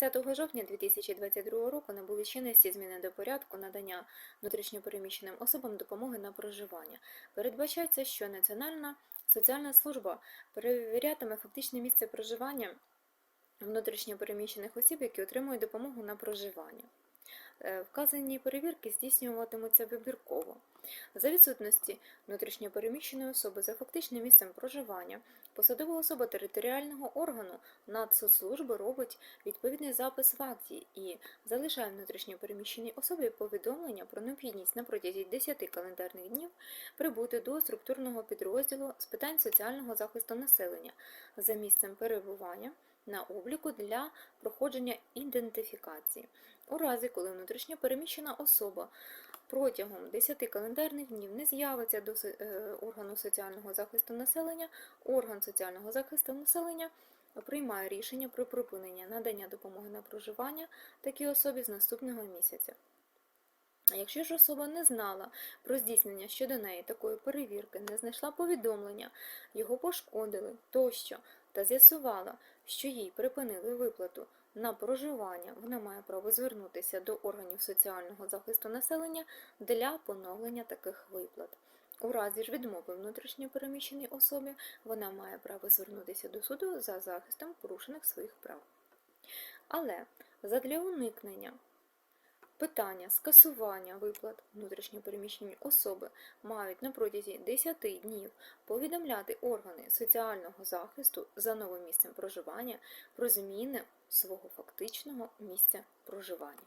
20 жовтня 2022 року набули чинності зміни до порядку надання внутрішньопереміщеним особам допомоги на проживання. Передбачається, що Національна соціальна служба перевірятиме фактичне місце проживання внутрішньопереміщених осіб, які отримують допомогу на проживання. Е, Вказані перевірки здійснюватимуться вибірково. За відсутності внутрішньопереміщеної особи за фактичним місцем проживання посадова особа територіального органу Нацсоцслужби робить відповідний запис в акті і залишає внутрішньопереміщеній особі повідомлення про необхідність на протязі 10 календарних днів прибути до структурного підрозділу з питань соціального захисту населення за місцем перебування на обліку для проходження ідентифікації. У разі, коли внутрішньо переміщена особа протягом 10 календарних днів не з'явиться до е, органу соціального захисту населення, орган соціального захисту населення приймає рішення про припинення надання допомоги на проживання такій особі з наступного місяця. Якщо ж особа не знала про здійснення щодо неї такої перевірки, не знайшла повідомлення, його пошкодили тощо та з'ясувала, що їй припинили виплату на проживання, вона має право звернутися до органів соціального захисту населення для поновлення таких виплат. У разі ж відмови внутрішньо переміщеній особі вона має право звернутися до суду за захистом порушених своїх прав. Але задля уникнення Питання скасування виплат внутрішньопереміщені особи мають на протязі 10 днів повідомляти органи соціального захисту за новим місцем проживання про зміни свого фактичного місця проживання.